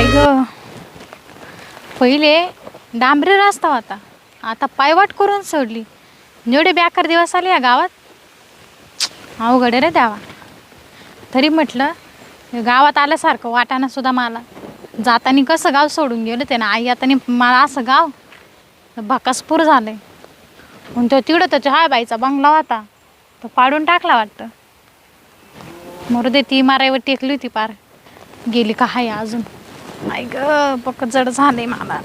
काय ग? पहिले डांबरी रस्ता होता. आता पायवाट करून सोडली. जेवढे बेकार दिवस आले या गावात. अवघड आहे रे द्यावा तरी म्हटलं गावात आल्यासारखं वाटाणा सुद्धा मला. जाताना कसं गाव सोडून गेलं ते ना आई आतानी मला असं गाव. भकासपूर झालंय. म्हणून तो तिकडं त्याच्या चहा बाईचा बंगला होता. तो पाडून टाकला वाटतं. मरू दे ती मारायवर टेकली होती पार. गेली का हाय अजून? नाही ग पक्क जड झाले मला.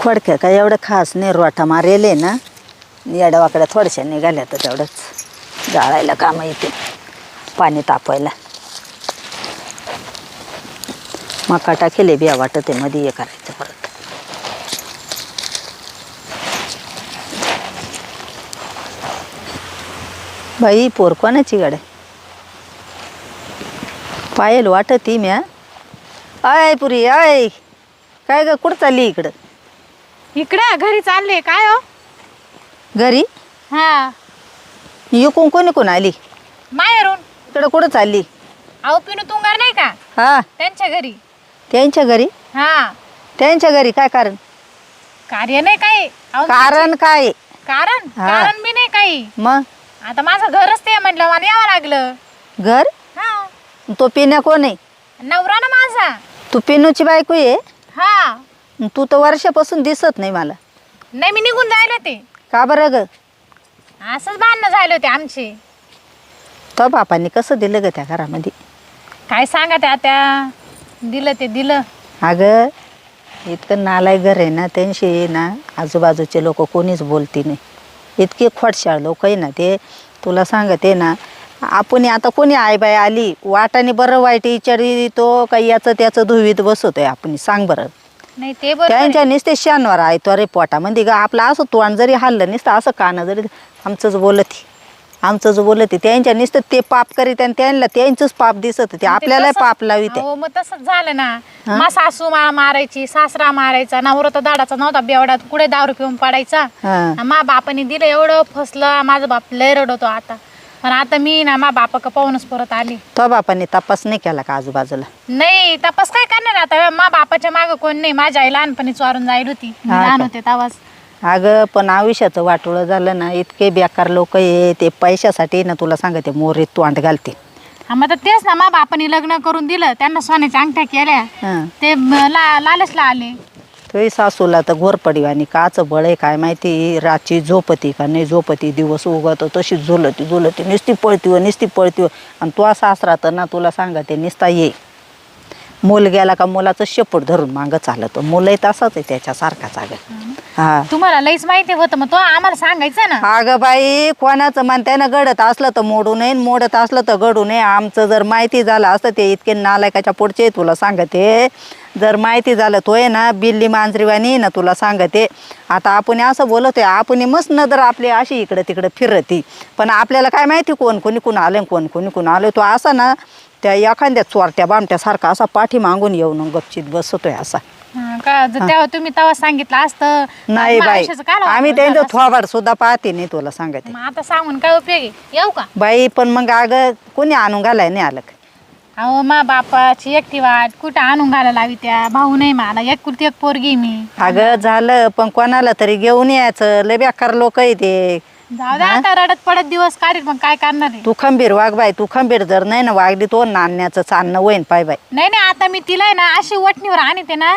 खोडक्या काय एवढं खास नाही रोटा मारेले ना. येड्या वाकड्या थोड्याशा निघाल्या तर तेवढंच. जाळायला कामं येते पाणी तापवायला मका टाकेले बिया वाटते मध्ये हे करायचं परत. बाई पोर कोणाची गाड्या? पायल वाटती म्या. अय पुरी अय काय ग कुठं चालली इकडं? इकडे घरी चालले. काय हो? घरी? हा. इकून कोणी कोण आली? माहेरून. इकडं कुठं चालली? अहो पिनू तुंगार नाही का? हा. त्यांच्या घरी. त्यांच्या घरी? हा. त्यांच्या घरी काय कारण? कार्य नाही काही. अहो, कारण काय? कारण? हा. कारण बी नाही काही. मग? आता माझं घरच ते म्हटलं मला यावं लागलं. घर? हा. तो पिण्या कोण आहे? नवरा ना माझा. तू पिनूची बायको आहे? हा. तू तर वर्षापासून दिसत नाही मला. नाही मी निघून जायला ते का बरं ग? असंच भांडणं झाले होते आमचे. तो बापांनी कसं दिलं ग त्या घरामध्ये? काय सांगा त्या त्या? दिलं ते दिलं. अगं इतकं नालाय घर आहे ना त्यांशी ना आजूबाजूचे लोक कोणीच बोलती नाही. इतके खोटशाळ लोक आहे ना ते. तुला सांगते ना आपण आता कोणी आईबाई आली वाटाने बरं वाईट विचारी तो काही याचं त्याचं धुवीत बसवतोय आपण सांग बरं. नाही ते बरोबर आहे. त्यांच्या नुसते शानवर आहे तो रे पोटामध्ये ग आपलं असं तोंड जरी हल्लं नुसतं असं कानं जरी आमचंच बोलत आमचंच बोलत त्यांच्या नुसतं ते पाप करीत आणि त्यांना त्यांचंच पाप दिसत ते ते आपल्याला पाप लावी ते हो मग तसंच झालं ना? मा सासू मला मारायची सासरा मारायचा नवरा तर दाडाचा नव्हता बेवडा कुठे दारू पिऊन पडायचा? हा. मा बापाने दिलं एवढं फसलं माझा बाप लय रडवतो आता. पण आता मी ना मा बापा का पाहूनच परत आली. तो बापाने तपास नाही केला का आजूबाजूला? नाही तपास काय करणार आता? मा बापाच्या मागं कोण नाही. माझी आई लहानपणी चोरून जाईल होती. मी हा लहान? होते तेव्हाच. अगं पण आयुष्याचं वाटोळं झालं ना इतके बेकार लोक आहे ते पैशासाठी ना तुला सांगते मोरीत तोंड घालते हा मग आता तेच ना मा बापाने लग्न करून दिलं त्यांना सोन्याच्या अंगठ्या केल्या. हां. ते म- ला लालचला आले. तुही सासूला तर घोरपडी आणि काचं बळ आहे काय माहिती? रातची झोपती का नाही झोपती? दिवस उगवतो तशी झुलती झुलती. नुसती पळती व नुसती पळती व. आणि तो सासरा तर ना तुला सांगते निसता ये. मूल गेला का मुलाचं शेपूट धरून मागं चालत. मुलंही तसाच आहे त्याच्यासारखाच अगं हा. तुम्हाला लईच माहिती होतं मग तो आम्हाला सांगायचं ना. अगं बाई कोणाचं म्हणत्यानं गडत असलं तर मोडू नये मोडत असलं तर घडू नये आमचं जर माहिती झालं असतं ते इतके नालायकाच्या पुढचे तुला सांगते. जर माहिती झालं तो आहे ना बिल्ली मांजरीवाणी ना तुला सांगते. आता आपण असं बोलतोय आपण मस्त नजर आपली अशी इकडं तिकडं फिरती. पण आपल्याला काय माहिती कोण कोणी कोण आलं कोण कोणी कोण आलं तो असा ना त्या एखाद्या चोरट्या बामट्यासारखा असा पाठी मागून येऊन गपचित बसतोय असा. हा का? जर तेव्हा तुम्ही तेव्हा सांगितलं असतं नाही मग बाई. आयुष्याचं काय लावलं आम्ही त्यांचं? थोबाड सुद्धा पाहते नाही तुला सांगते. मग आता सांगून काय उपयोग आहे? येऊ का? बाई पण मग अगं कोणी आणून घालाय नाही आलं का? अहो मा बापाची एकटी वाट कुठं आणून घालायला लावी त्या? भाऊ नाही मला एक कुर्ती एक पोरगी मी. अगं झालं पण कोणाला तरी घेऊन यायचं. लय बेकार लोक आहे ते. जाऊ दे आता रडत पडत दिवस काढील मग काय करणार आहे? तू खंबीर वाग बाई तू खंबीर जर नाही ना वागली तो नाण्याचं चालणं होईन पाय बाई. नाही नाही आता मी तिला आहे ना अशी वटणीवर आणते ना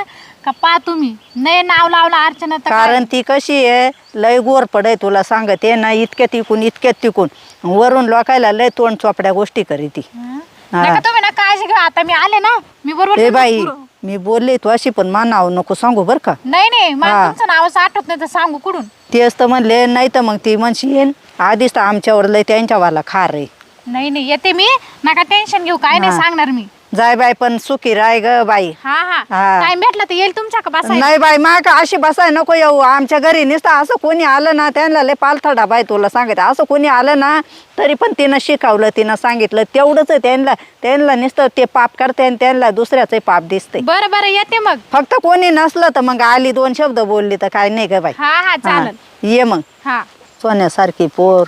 का पा तुम्ही. नाही नाव लावलं अर्चना तर काय? कारण ती कशी आहे? लय गोर पडे तुला सांगते ना इतक्यात तिकून इतक्यात तिकून. वरून लोकायला लय तोंड चोपड्या गोष्टी करी ती हं? नका तुम्ही ना काळजी घ्या आता मी आले ना मी बरोबर ए बाई पुरं- मी बोलले तू अशी पण मा नाव नको सांगू बरं का. नाही नाही मला हा. तुमचं नावच आठवत नाही तर सांगू कुठून? तेच तर म्हणले नाही तर मग ती म्हणशी येईन. आधीच तर आमच्यावर लय त्यांच्यावाला खार आहे. नाही नाही येते मी. नका टेन्शन घेऊ काय नाही हा. सांगणार मी. जाय बाई पण सुखी राय ग बाई. हा हा. हा. टाइम भेटला तर येईल तुमच्या का बसायला? नाही बाई मा का अशी बसाय नको येऊ. आमच्या घरी नुसतं असं कोणी आलं ना त्यांना लय पालथडा बाई तुला सांगते. असं कोणी आलं ना तरी पण तिनं शिकवलं तिनं सांगितलं. तेवढंच आहे त्यांना त्यांना नुसतं ते पाप करते आणि त्यांना दुसऱ्याचं पाप दिसते. बरं बरं येते मग. फक्त कोणी नसलं तर मग आली दोन शब्द बोलली तर काय नाही ग बाई. हा हा चालेल. ये मग. हा. सोन्यासारखी पोर.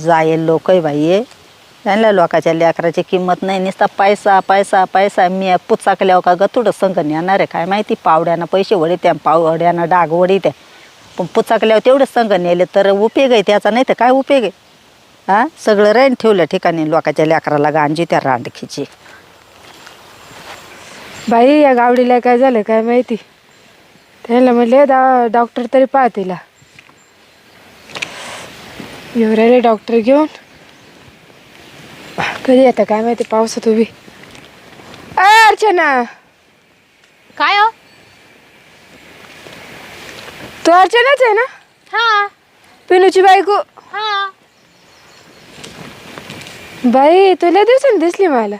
जाईल लोक बाई ये. त्यांना लोकाच्या लेकराची किंमत नाही. नुसता पैसा पैसा पैसा. मी पुचाकल्यावर का गतुड संघ नेणार आहे? काय माहिती? पावड्यानं पैसे वडीत्या पावड्यानं डाग वडीत्या पण पुचाकल्यावर तेवढेच संघ नेले तर उपयोग आहे त्याचा नाही तर काय उपयोग आहे? हा? सगळं राहीन ठेवलं ठिकाणी लोकाच्या लेकराला गांजी त्या रांडखीची. बाई या गावडीला काय झालं काय माहिती? त्याला म्हटले दा डॉक्टर तरी पाहा तिला. येऊ राहिले डॉक्टर घेऊन कधी येतं काय माहिती पावसात उभी. अय अर्चना! काय हो? तू अर्चनाच आहे ना? हा. पिनूची बायको. हा. बाई तुला दिवसांनी दिसली मला.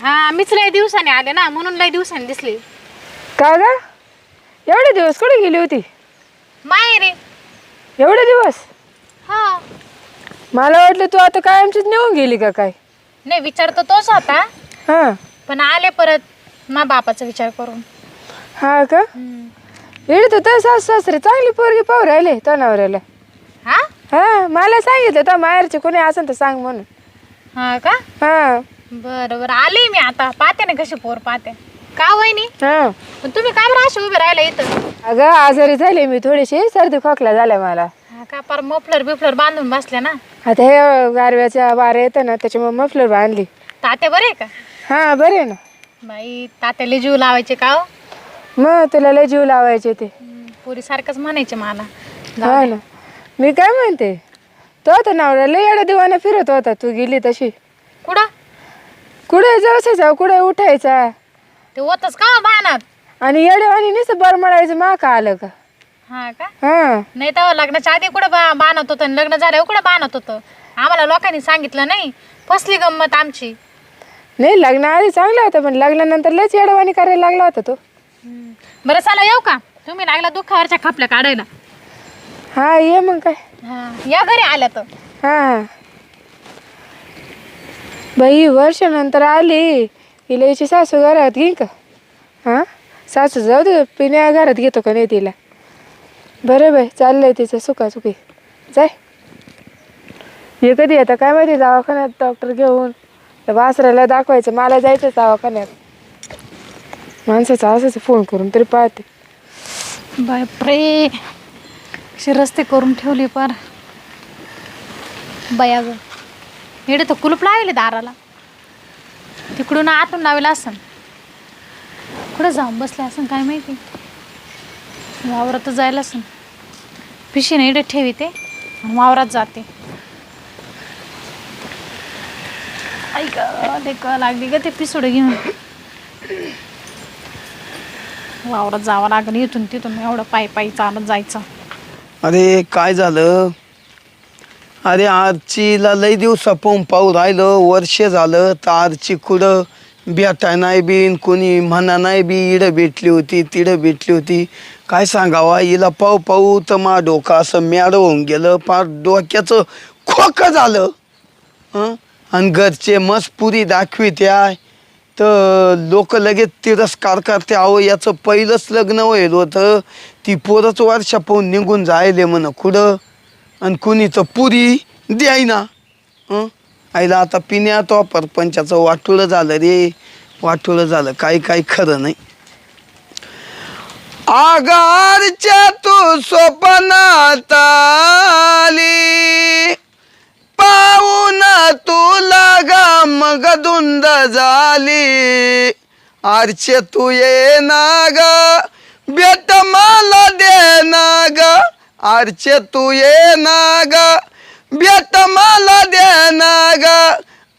हा मीच लय दिवसाने आले ना म्हणून लय दिवसांनी दिसली. का ग? एवढे दिवस कुठे गेली होती? माय रे एवढे दिवस? हा. मला वाटलं तू आता काय आमच्यात निघून गेली का काय? नाही विचार तर तोच होता हां. पण आले परत मा बापाचा विचार करून. हा का? तर तर सासू सासरे चांगली पोरगी पाहू राहिले तो नवऱ्याला हा? हा मला सांगितलं तर माहेरचे कोणी असेल तर सांग म्हणून. हा का? हा. बरं बरं आले मी आता. पाहते ना कशी पोर पाहते. का वहिनी? हा. पण तुम्ही काय बरं असे उभे राहिले इथं? अगं आजारी झाले मी. थोडीशी सर्दी खोकला झाला मला. का? पर मफलर बिफलर बांधून बसले ना? आता हे गारव्याच्या वारे येतं ना त्याच्यामुळे मफलर बांधली. तात्या बरे आहे का? हा बरे ना. बाई तात्याला जीव लावायचे का हो? मग तुला लय जीव लावायचे ते. पुरी सारखंच म्हणायचे मला. हा ना. मी काय म्हणते? तो आता नवरा लय येडा दिवाना फिरत होता तू गेली तशी. कुठं? कुठे जायचा कुठे उठायचा? ते होतच का हो बाणात? आणि येडेवानी नुसतं बरमडायचं मा का आलं का? हा का? हा. नाही तर लग्नाच्या आधी कुठं बा बाणत होतं आणि लग्न झाल्यावर कुठं बाणत होतं? आम्हाला लोकांनी सांगितलं नाही. फसली गंमत आमची. नाही लग्न आधी चांगलं होतं पण लग्नानंतर लयच येडवाणी करायला लागला होता तो. बरं चला येऊ का? तुम्ही लागला दुःखावरच्या खापल्या काढायला. हा ये मग काय. हा. या घरी आल्या तर. हा बाई वर्षानंतर आली. हिला याची सासू घरात घेईन का? हा? सासू जाऊ दे पिण्या घरात घेतो का नाही तिला? बरं बाई चाललंय तिचं सुका सुखी जाय. हे कधी आता काय माहिती दवाखान्यात डॉक्टर घेऊन. त्या वासराला दाखवायचं मला जायचं दवाखान्यात. माणसाचा असंच फोन करून तरी पाहते. बापरे अशी रस्ते करून ठेवली पार. बया ग इकडे तर कुलूप लागले दाराला. तिकडून आतून लावलं असं कुठं जाऊन बसले असं काय माहिती. वावरात जायला असन. पिशीने इकडे ठेवी ते वावरात जाते. ऐक लेक लागली ग ते पिसोड घेऊन. वावरात जावं लागेल इथून तिथून एवढं पायी पायी चालत जायचं. अरे काय झालं? अरे आरचीला लई दिवसा पाहून पाहू राहिलं वर्ष झालं तर आरची कुठं भेटाय नाही बीन कोणी म्हणा नाही बी इडं भेटली होती तिडं भेटली होती. काय सांगावा हिला पाहू पाहू तर मा डोकं असं मॅड होऊन गेलं फार डोक्याचं खोकं झालं. आणि घरचे मस्त पुरी दाखवित्या तर लोक लगेच तिरस्कार करते अहो याचं पहिलंच लग्न होईल होतं. ती पोरच वर्षा पाहून निघून जायले म्हण कुठं आणि कुणी तर पुरी द्यायना. हं? आईला आता पिण्या तो परपंचाचं वाटुळं झालं रे. वाटुळं झालं. काही काही खरं नाही. आगारच्या तू स्वप्नात आली. पाहून तुला गा मग धुंद झाली. आरचे तू ये ना ग. बेट मला दे ना ग. आरचे तू ये ना ग. बेट मला दे ना ग.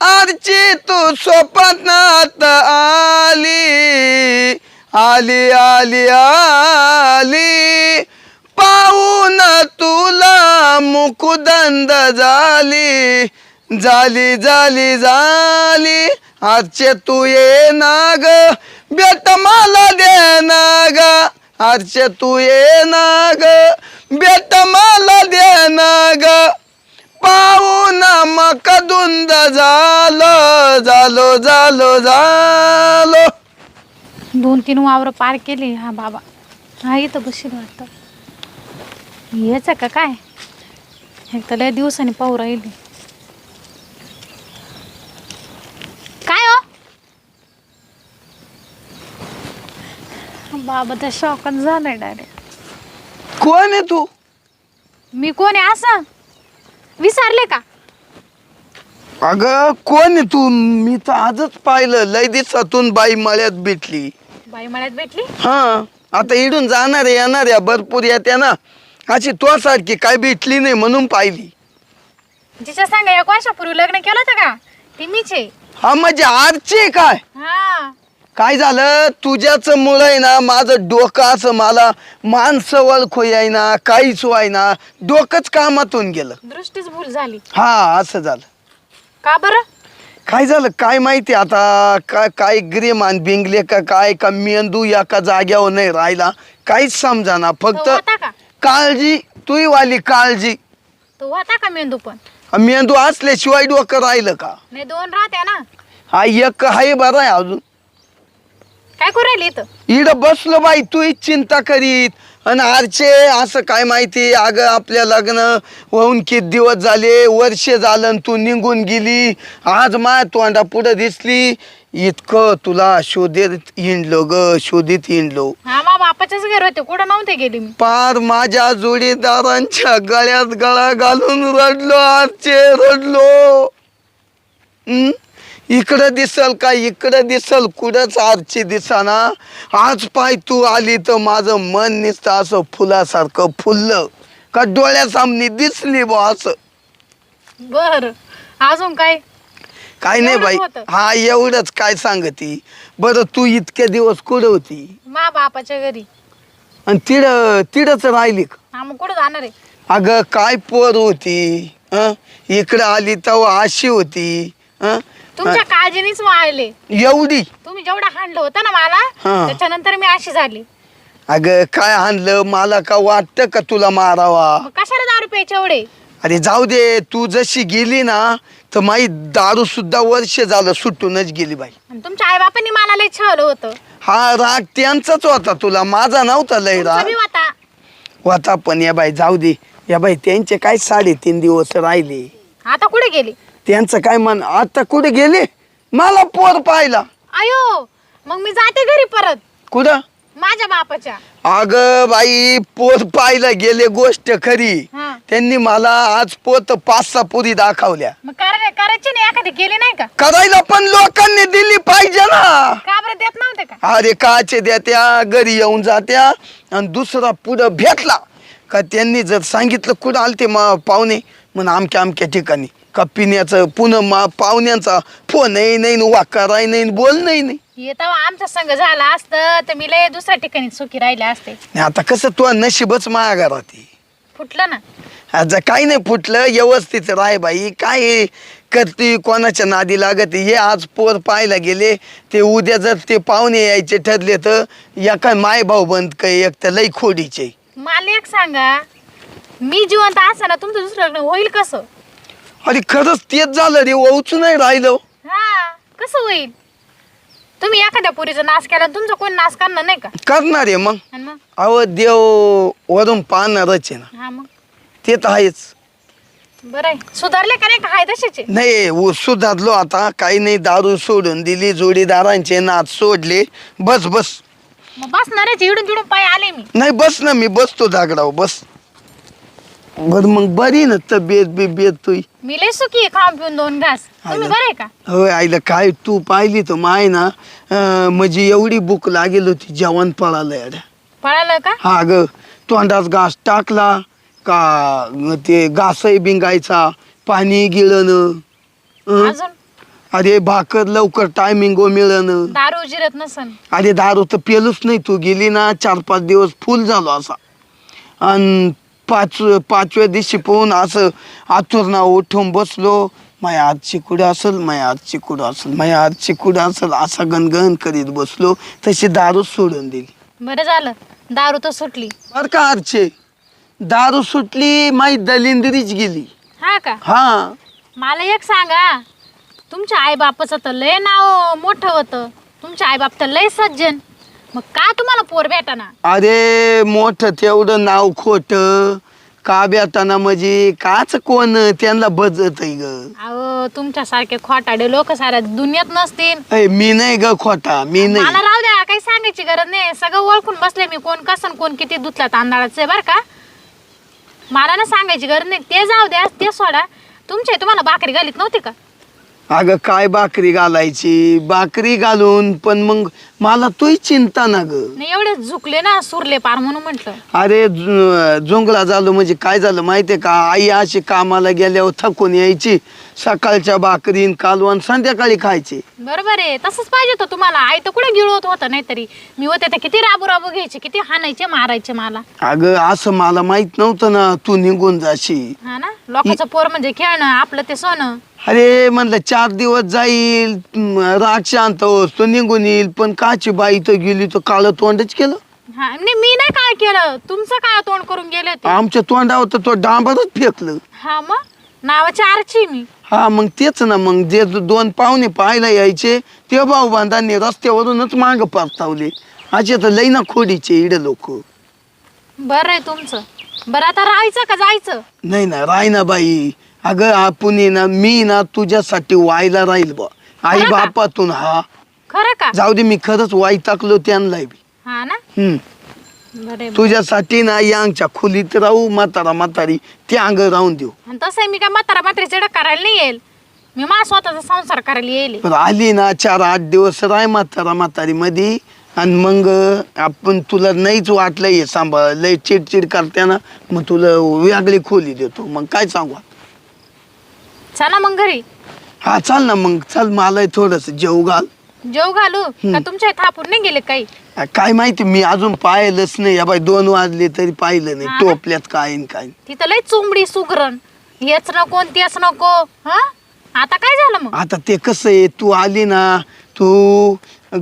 आरची तू स्वप्नात आली. आली आली आली. पाहून तुला मुकुदंद झाली. झाली झाली झाली. आजचे तू ये ना ग. बेट मला दे ना ग. आजचे तू ये ना ग. बेट मला दे ना ग. पाहून मक धुंद झालं झालो झालो झालो. दोन तीन वावर पार केली हा बाबा. हा इथं बशील वाटतं. यायचं का काय? एक तर लय दिवसांनी पाहू राहिली. काय हो? बाबा तर शॉकच झालंय डायरेक्ट कोण आहे तू? मी कोण आहे असं? विसरले का? अगं कोण आहे तू? मी तर आजच पाहिलं. लय दिवसातून बाई मळ्यात भेटली. बाई मळ्यात भेटली? हा आता इडून जाणार आहे येणार आहे. भरपूर येत्या ना. अशी तो सारखी काय भेटली नाही म्हणून पाहिली. जिच्या सांग एक वर्षापूर्वी लग्न केलं होतं का? ती मीच आहे. हा म्हणजे आरची आहे काय? हा. काय झालं? तुझ्याच मुळे आहे ना माझं डोकं असं मला माणसं ओळखू ना काहीच ना डोकंच कामातून गेलं. दृष्टीच भूल झाली. हा असं झालं. का बरं? काय झालं? काय माहिती आता? काय काय ग्रेमान बिंगले का काय का मेंदू एका जाग्यावर नाही राहिला? काहीच समजाना. फक्त तो होता का? काळजी तुही वाली काळजी. तो होता का मेंदू पण? मेंदू असल्याशिवाय डोकं राहिलं का? नाही दोन राहत्या ना. हा एक आहे बरं आहे अजून. काय करू राहिली इथं? इड बसलो बाई तू चिंता करीत. आणि आरचे असं काय माहिती? अगं आपल्या लग्न होऊन किती दिवस झाले? वर्ष झालं आणि तू निघून गेली. आज माय तोंडा पुढं दिसली. इतकं तुला शोधित हिंडलो ग शोधित हिंडलो. हा मा बापाच्याच घर होते. कुठं नव्हते गेली मी. पार माझ्या जोडीदारांच्या गळ्यात गळा घालून रडलो आरचे रडलो. हं? इकडं दिसल का इकडं दिसल कुठंच आरची दिसाना. आज पाय तू आली तर माझं मन नुसतं असं फुलासारखं फुललं. का डोळ्यासामने दिसली बा असं. बर अजून काय? काय नाही बाई. होतं? हा एवढंच काय सांगती. बरं तू इतके दिवस कुठं होती? मा बापाच्या घरी. आणि तिड तिडच राहिली का? हा मग कुठं जाणार आहे? अगं काय पोर होती हं? इकडं आली तेव्हा अशी होती हं? तुमच्या काळजीनीच वाळले. एवढी तुम्ही जेवढं हाणलं होतं ना मला हा. त्याच्यानंतर मी अशी झाली. अगं काय आणलं मला का वाटतं का तुला मारावा? मग कशाला दारू प्यायचे एवढे? अरे जाऊ दे. तू जशी गेली ना तर माई दारू सुद्धा वर्ष झालं सुटूनच गेली बाई. आणि तुमच्या आई बापांनी मला लय छळलं होतं. हा राग त्यांचाच होता तुला. माझा नव्हता लय तुमचा राग. बी होता. होता पण या बाई जाऊ दे. या बाई त्यांचे काय साडेतीन दिवस राहिले? आता कुठे गेली? त्यांचं काय मन? आता कुठे गेले? मला पोर पाहिला. अयो मग मी जाते घरी परत. कुठं? माझ्या बापाच्या. अग बाई पोत पाहायला गेले गोष्ट खरी. हा. त्यांनी मला आज पोत पाच सहा पुरी दाखवल्या. मग करा करायची नाही? एखादी केली नाही का? करायला पण लोकांनी दिली पाहिजे ना. का बरं देत नव्हते का? अरे काचे द्या त्या घरी येऊन जात्या आणि दुसरा पुढं भेटला. का त्यांनी जर सांगितलं कुठं आलते मा पाहुणे? म्हणून अमक्या अमक्या ठिकाणी. का पिण्याचं पुन्हा मा पाहुण्यांचा फोन नाही नाही वाकाराय नाही बोल नाही नाही. येतं आमचा संघ झाला असतं तर मी लय दुसऱ्या ठिकाणी सुखी राहिले असते. आणि आता कसं तू नशीबच माया घरात आहे. फुटलं ना. आता काही नाही फुटलं व्यवस्थित राय बाई काय हे करते कोणाच्या नादी लागत हे आज पोर पाहायला गेले ते उद्या जर ते पाहुणे यायचे ठरले तर या काय माय भाऊ बंद काय एक तर लई खोडीचे. मला एक सांगा मी जिवंत असताना तुमचं दुसरं लग्न होईल कसं? अरे खरंच तेच झालं रे ओळखू नाही राहिलं. हा कसं होईल? तुम्ही एखाद्या पुरीचा नाश केला तुमचा कोण नाश करणार नाही का? करणार आहे मग. आणि मग? अहो देव वरून पाहणारच आहे ना. हा मग? ते तर आहेच. बरं आहे. सुधारले का नाही का? आहे? नाही उ- सुधारलो आता. काही नाही दारू सोडून दिली जोडीदारांचे नाच सोडले. बस बस. मग बसणारच इडून तिडून पाय आले मी. नाही बस ना मी. बसतो दागडाव बस. बर मग बरी ना तब्येत बिब्येत तुई. मी लय सुखी आहे खाऊन पिऊन दोन घास. तुम्ही. बरं आहे का? होय आईला काय तू पाहिली तर माय ना अं, म्हणजे एवढी भूक लागेल होती जेवण पळालं अड्या पळालं का? हा ग तोंडात घास टाकला का ते घासही बिंगायचा पाणी गिळणं हं? अजून? अरे भाकर लवकर टायमिंग मिळणं. दारू जिरत नसन. अरे दारू तर पेलूच नाही तू गेली ना चार पाच दिवस फुल झालो असा. आणि पाच पाचव्या दिवशी पोहून असं आतुरना उठून बसलो. माया आजची कुठं असेल? माया आजची कुठं असेल? माया आजची कुठं असेल? असा गणगण करीत बसलो. तशी दारू सोडून दिली. बरं झालं. दारू तर सुटली. बर का आरचे? दारू सुटली माई दलिंदरीच गेली. हा का? हा. मला एक सांगा. तुमच्या आई बापाचं तर लय नाव मोठं होतं. तुमच्या आई बाप तर लय सज्जन. मग का तुम्हाला पोर भेटाना? अरे मोठं तेवढं नाव खोट. का बेटाना म्हणजे? काच कोण? त्यांना बजत आहे ग. अहो तुमच्यासारखे खोटाडे लोक साऱ्या दुनियात नसतील. मी नाही ग खोटा मी मला नाही राहू द्या काही सांगायचं गरज नाही. सगळं ओळखून बसले मी. कोण कसं कोण किती दुधला तांदळाचं आहे बरं का? मला ना सांगायची गरज नाही. ते जाऊ द्या ते सोडा. तुमचे तुम्हाला भाकरी घालीत नव्हती का? अगं काय भाकरी घालायची? भाकरी घालून पण मग मला तोही चिंता ना ग. नाही एवढे झुकले ना सुरले पार म्हणून म्हटलं. अरे जोंगला झालो म्हणजे काय झालं माहितीये का? आई अशी कामाला गेल्यावर थकून यायची. सकाळच्या भाकरीन कालवण संध्याकाळी खायची. बरोबर आहे. तसंच पाहिजे होतं तुम्हाला. आई तर कुठे गिळवत होतं नाहीतरी. मी होते तर किती राबू राबू घ्यायचे किती हाणायचे मारायचे मला. अगं असं मला माहीत नव्हतं ना. तू निघून जाशी हा ना? लोकांचं पोर म्हणजे खेळणं आपलं ते सोनं. अरे म्हणलं चार दिवस जाईल म, राग शांत होस तो निघून येईल पण काची बाई तर गेली तर काळं तोंडच केलं. हा नाही मी नाही काय केलं. तुमचं काय तोंड करून गेले होते. आमच्या तोंडावर तर तो डांबरच फेकलं. हा मग? नावाची आरची मी. हा मग तेच ना मग जे दो- दोन पाहुणे पाहायला यायचे ते भाऊ बांधांनी रस्त्यावरूनच माग परतावले. असे तर लई ना खोडीचे इड लोक. बरं आहे तुमचं. बरं आता राहायचं का जायचं? नाही ना राय ना बाई. अगं आपण आहे ना मी ना तुझ्यासाठी वायला राहील बा. आई? बापातून हा. खरं का? जाऊ दे मी खरंच वाई टाकलो त्यांना बी. हा ना? हम्म. बरं. तुझ्यासाठी ना यांच्या खोलीत राहू म्हातारा म्हातारी ते अंग राहून देऊ. आणि तसं मी काय म्हातारा म्हातारीचं करायला नाही येईल. मी माझा स्वतःचा संसार करायला येईल. पण आली ना चार आठ दिवस राय म्हातारा म्हातारी मध्ये आणि मग आपण तुला नाहीच वाटलं हे सांभाळ लय चिडचिड करताना मग तुला वेगळी खोली देतो. मग काय सांगू चला मग घरी. हा चाल ना मग चल मला थोडस जेव घाल. जेव घालू? का तुमच्या इथं थापून नाही गेले काही? काय माहिती मी अजून पाहिलंच नाही. या बाई दोन वाजले तरी पाहिलं नाही. हा? टोपल्यात काय न काय. तिथं लय चुंबडी सुगरण. हेच नको आणि तेच नको. हा? आता काय झालं मग? आता ते कसं आहे तू आली ना तू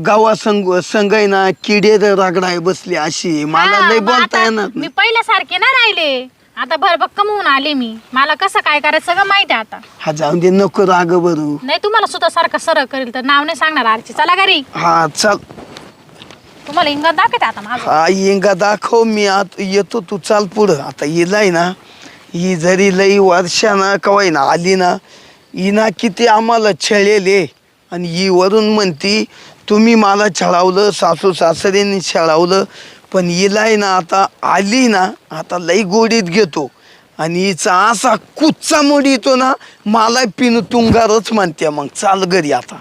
गावा संग संग आहे ना किडे रगडाय बसली अशी आहे. मला हा, लय मग बोलता आता येणार मी नाही. पहिल्यासारखे ना राहिले. आता भरभक्कम होऊन आले मी. मला कसं काय करायचं सगळं माहिती आहे आता. हा जाऊन दे. नको राग बरू. नाही तुम्हाला सुद्धा सारखं सरळ करेल तर नाव नाही सांगणार आरची. चला घरी. हा चल. तुम्हाला हिंगा दाखवते आता माझं हा इंगा दाखव मी आत येतो तू चाल पुढं. आता येलाय ना ही जरी लई वर्षानं कवाय ना आली ना ही ना किती आम्हाला छळेले. आणि ही वरून म्हणती तुम्ही मला छळावलं सासू सासऱ्यांनी छळावलं पण हिलाय ना आता आली ना आता लई गोडीत घेतो. आणि हिचा असा कुच्चा मोड येतो ना मला पिन तुंगारच म्हणते मग चाल घरी आता.